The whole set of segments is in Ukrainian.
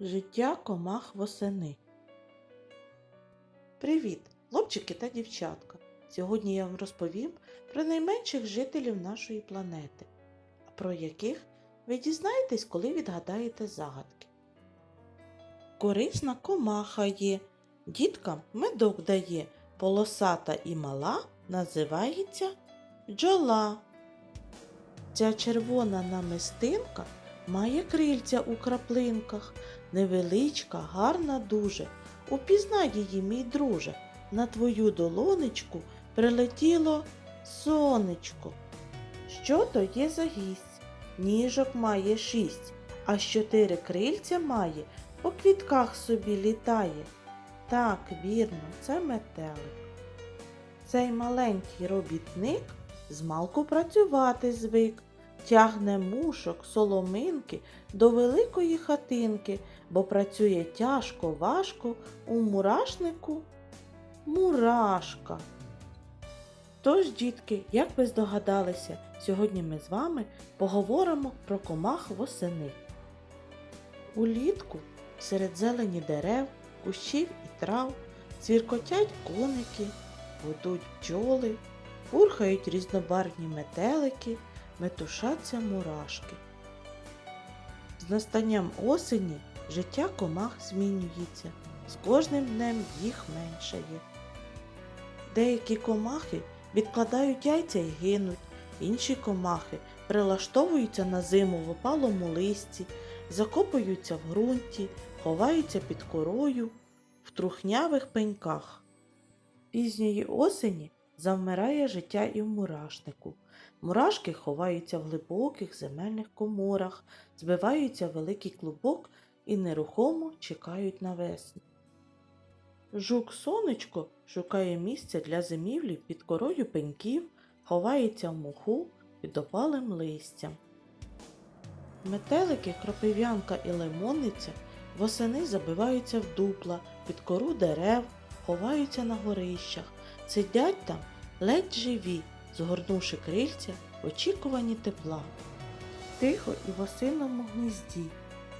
Життя комах восени. Привіт, хлопчики та дівчатка! Сьогодні я вам розповім про найменших жителів нашої планети, а про яких ви дізнаєтесь, коли відгадаєте загадки. Корисна комаха є, діткам медок дає, полосата і мала називається бджола. Ця червона намистинка має крильця у краплинках, невеличка, гарна дуже. Упізнай її, мій друже, на твою долонечку прилетіло сонечко. Що то є за гість? Ніжок має шість, а чотири крильця має, по квітках собі літає. Так, вірно, це метелик. Цей маленький робітник змалку працювати звик, тягне мушок, соломинки до великої хатинки, бо працює тяжко, важко у мурашнику мурашка. Тож, дітки, як ви здогадалися, сьогодні ми з вами поговоримо про комах восени. Улітку серед зелені дерев, кущів і трав цвіркотять коники, гудуть бджоли, пурхають різнобарвні метелики, метушаться мурашки. З настанням осені життя комах змінюється, з кожним днем їх меншає. Деякі комахи відкладають яйця і гинуть, інші комахи прилаштовуються на зиму в опалому листі, закопуються в ґрунті, ховаються під корою, в трухнявих пеньках. Пізньої осені завмирає життя і в мурашнику. Мурашки ховаються в глибоких земельних коморах, збиваються в великий клубок і нерухомо чекають на весну. Жук сонечко шукає місця для зимівлі під корою пеньків, ховається в моху під опалим листям. Метелики, кропив'янка і лимонниця восени забиваються в дупла, під кору дерев, ховаються на горищах, сидять там ледь живі, згорнувши крильця в очікуванні тепла. Тихо і в осиному гнізді.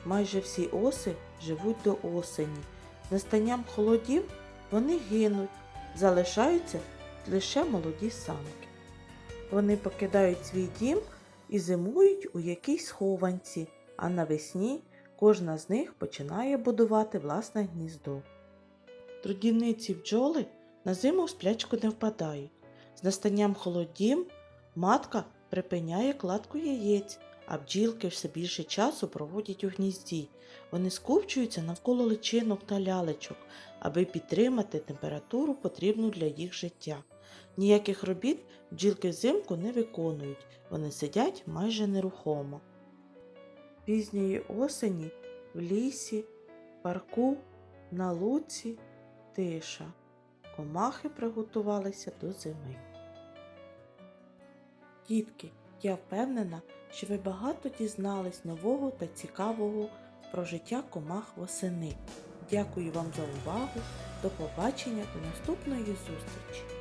Майже всі оси живуть до осені. Настанням холодів вони гинуть, залишаються лише молоді самки. Вони покидають свій дім і зимують у якійсь схованці, а навесні кожна з них починає будувати власне гніздо. Трудівниці бджоли на зиму в сплячку не впадають. З настанням холодів матка припиняє кладку яєць, а бджілки все більше часу проводять у гнізді. Вони скупчуються навколо личинок та лялечок, аби підтримати температуру, потрібну для їх життя. Ніяких робіт бджілки взимку не виконують, вони сидять майже нерухомо. Пізньої осені в лісі, парку, на луці тиша. Комахи приготувалися до зими. Дітки, я впевнена, що ви багато дізнались нового та цікавого про життя комах восени. Дякую вам за увагу. До побачення до наступної зустрічі!